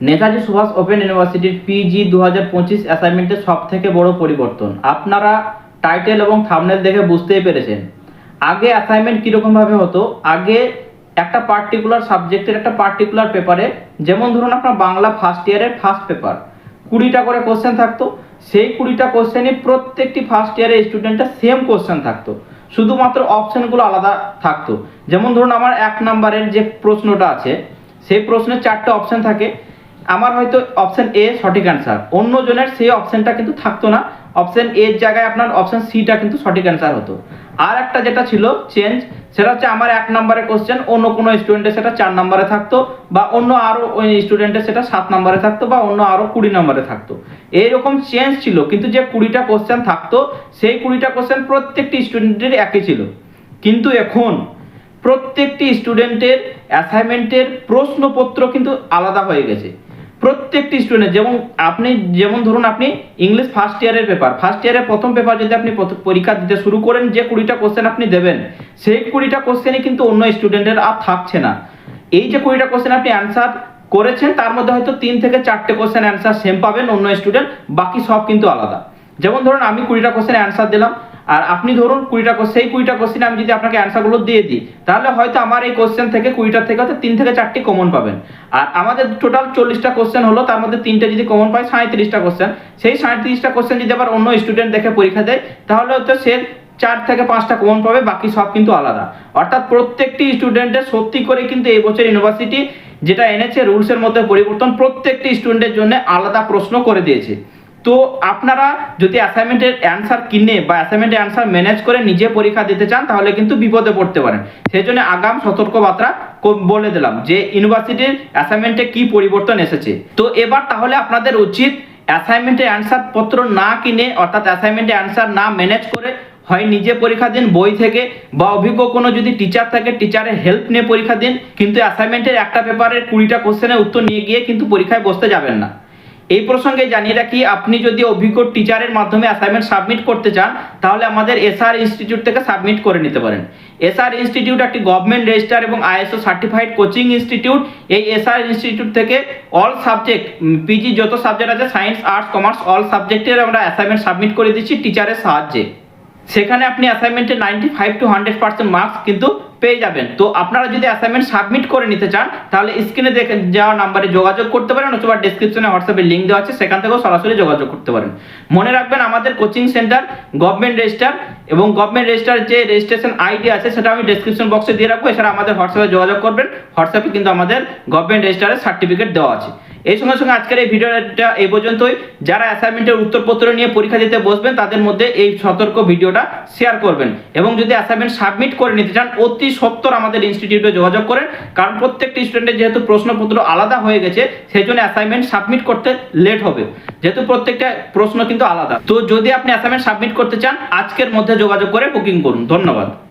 Netaji Subhas open ইউনিভার্সিটির PG দু হাজার পঁচিশ অ্যাসাইনমেন্টের সব থেকে বড় পরিবর্তন। আপনারা টাইটেল এবং থামনেল দেখে বুঝতেই পেরেছেন। আগে অ্যাসাইনমেন্ট কীরকমভাবে হতো? আগে একটা পার্টিকুলার সাবজেক্টের একটা পার্টিকুলার পেপারে যেমন ধরুন আপনার বাংলা ফার্স্ট ইয়ারের ফার্স্ট পেপার কুড়িটা করে কোশ্চেন থাকতো। সেই কুড়িটা কোশ্চেনই প্রত্যেকটি ফার্স্ট ইয়ারের স্টুডেন্টের সেম কোশ্চেন থাকতো। শুধুমাত্র অপশনগুলো আলাদা থাকতো। যেমন ধরুন আমার এক নাম্বারের যে প্রশ্নটা আছে, সেই প্রশ্নের চারটে অপশন থাকে। আমার হয়তো অপশন এ সঠিক অ্যান্সার অন্য জনের সেই অপশনটা কিন্তু থাকতো না। অপশন এর জায়গায় আপনার অপশন সিটা কিন্তু সঠিক অ্যান্সার হতো। আর একটা যেটা ছিল চেঞ্জ সেটা হচ্ছে আমার এক নম্বরের কোশ্চেন অন্য কোনো স্টুডেন্টের সেটা চার নম্বরে থাকতো বা অন্য আরও স্টুডেন্টের সেটা সাত নম্বরে থাকতো বা অন্য আরও কুড়ি নম্বরে থাকতো। এইরকম চেঞ্জ ছিল, কিন্তু যে কুড়িটা কোশ্চেন থাকতো, সেই কুড়িটা কোশ্চেন প্রত্যেকটি স্টুডেন্টের একই ছিল। কিন্তু এখন প্রত্যেকটি স্টুডেন্টের অ্যাসাইনমেন্টের প্রশ্নপত্র কিন্তু আলাদা হয়ে গেছে। প্রত্যেকটি স্টুডেন্ট যেমন আপনি, যেমন ধরুন আপনি ইংলিশ ফার্স্ট ইয়ারের পেপার ফার্স্ট ইয়ারের প্রথম পেপার যদি আপনি পরীক্ষা দিতে শুরু করেন, যে কুড়িটা কোশ্চেন আপনি দেবেন, সেই কুড়িটা কোশ্চেনই কিন্তু অন্য স্টুডেন্টের আর থাকছে না। এই যে কুড়িটা কোশ্চেন আপনি অ্যান্সার করেছেন, তার মধ্যে হয়তো তিন থেকে চারটে কোশ্চেন অ্যান্সার সেম পাবেন অন্য স্টুডেন্ট বাকি সব কিন্তু আলাদা। যেমন ধরুন আমি কুড়িটা কোশ্চেন অ্যান্সার দিলাম আর আপনি ধরুন কুড়িটা সেই কুড়িটা কোশ্চেন আমি যদি আপনাকে অ্যান্সারগুলো দিয়ে দিই, তাহলে হয়তো আমার এই কোশ্চেন থেকে কুড়িটার থেকে হয়তো তিন থেকে চারটি কমন পাবেন। আর আমাদের টোটাল চল্লিশটা কোশ্চেন হলো, তার মধ্যে তিনটে যদি কমন পায় সাঁত্রিশটা কোশ্চেন সেই সাঁত্রিশটা কোশ্চেন যদি আবার অন্য স্টুডেন্ট দেখে পরীক্ষা দেয়, তাহলে হয়তো সে চার থেকে পাঁচটা কমন পাবে, বাকি সব কিন্তু আলাদা। অর্থাৎ প্রত্যেকটি স্টুডেন্টের সত্যি করে কিন্তু এই বছর ইউনিভার্সিটি যেটা এনেছে রুলসের মধ্যে পরিবর্তন প্রত্যেকটি স্টুডেন্টের জন্য আলাদা প্রশ্ন করে দিয়েছে। তো আপনারা যদি অ্যাসাইনমেন্টের অ্যান্সার কিনে বা অ্যাসাইনমেন্টের অ্যান্সার ম্যানেজ করে নিজে পরীক্ষা দিতে চান, তাহলে কিন্তু বিপদে পড়তে পারেন। সেই জন্য আগাম সতর্কবার্তা বলে দিলাম যে ইউনিভার্সিটির অ্যাসাইনমেন্টে কি পরিবর্তন এসেছে। তো এবার তাহলে আপনাদের উচিত অ্যাসাইনমেন্টের অ্যান্সার পত্র না কিনে, অর্থাৎ অ্যাসাইনমেন্টের অ্যান্সার না ম্যানেজ করে হয় নিজে পরীক্ষা দিন, বই থেকে বা অভিজ্ঞ কোনো যদি টিচার থাকে টিচারের হেল্প নিয়ে পরীক্ষা দিন। কিন্তু অ্যাসাইনমেন্টের একটা পেপারের কুড়িটা কোশ্চেনের উত্তর নিয়ে গিয়ে কিন্তু পরীক্ষায় বসতে যাবেন না। এই প্রসঙ্গে জানিয়ে রাখি, আপনি যদি অভিজ্ঞ টিচারের মাধ্যমে অ্যাসাইনমেন্ট সাবমিট করতে চান, তাহলে আমাদের এসআর ইনস্টিটিউট থেকে সাবমিট করে নিতে পারেন। এসআর ইনস্টিটিউট একটি গভর্নমেন্ট রেজিস্টার এবং আইএসও সার্টিফাইড কোচিং ইনস্টিটিউট এই এসআর ইনস্টিটিউট থেকে অল সাবজেক্ট পিজি যত সাবজেক্ট আছে সায়েন্স আর্টস কমার্স অল সাবজেক্টের আমরা অ্যাসাইনমেন্ট সাবমিট করে দিচ্ছি টিচারের সাহায্যে। সেখানে আপনি অ্যাসাইনমেন্টে ninety five to hundred percent marks কিন্তু পেয়ে যাবেন। তো আপনারা যদি অ্যাসাইনমেন্ট সাবমিট করে নিতে চান, তাহলে স্ক্রিনে দেখে যাওয়া নাম্বারে যোগাযোগ করতে পারেন অথবা ডিসক্রিপশনে হোয়াটসঅ্যাপে লিঙ্ক দেওয়া আছে, সেখান থেকেও সরাসরি যোগাযোগ করতে পারেন। মনে রাখবেন আমাদের কোচিং সেন্টার গভর্নমেন্ট রেজিস্টার এবং গভর্নমেন্ট রেজিস্টার যে রেজিস্ট্রেশন আইডি আছে, সেটা আমি ডিসক্রিপশন বক্সে দিয়ে রাখব। এছাড়া আমাদের হোয়াটসঅ্যাপে যোগাযোগ করবেন। হোয়াটসঅ্যাপে কিন্তু আমাদের গভর্নমেন্ট রেজিস্টারের সার্টিফিকেট দেওয়া আছে। এই সঙ্গে সঙ্গে আজকের এই ভিডিওটা এই পর্যন্তই। যারা অ্যাসাইনমেন্টের উত্তরপত্র নিয়ে পরীক্ষা দিতে বসবেন, তাদের মধ্যে এই সতর্ক ভিডিওটা শেয়ার করবেন। এবং যদি অ্যাসাইনমেন্ট সাবমিট করে নিতে চান, অতি সত্তর আমাদের ইনস্টিটিউটে যোগাযোগ করেন। কারণ প্রত্যেকটি স্টুডেন্টের যেহেতু প্রশ্নপত্র আলাদা হয়ে গেছে সেই জন্য অ্যাসাইনমেন্ট সাবমিট করতে লেট হবে। যেহেতু প্রত্যেকটা প্রশ্ন কিন্তু আলাদা। তো যদি আপনি অ্যাসাইনমেন্ট সাবমিট করতে চান, আজকের মধ্যে যোগাযোগ করে বুকিং করুন। ধন্যবাদ।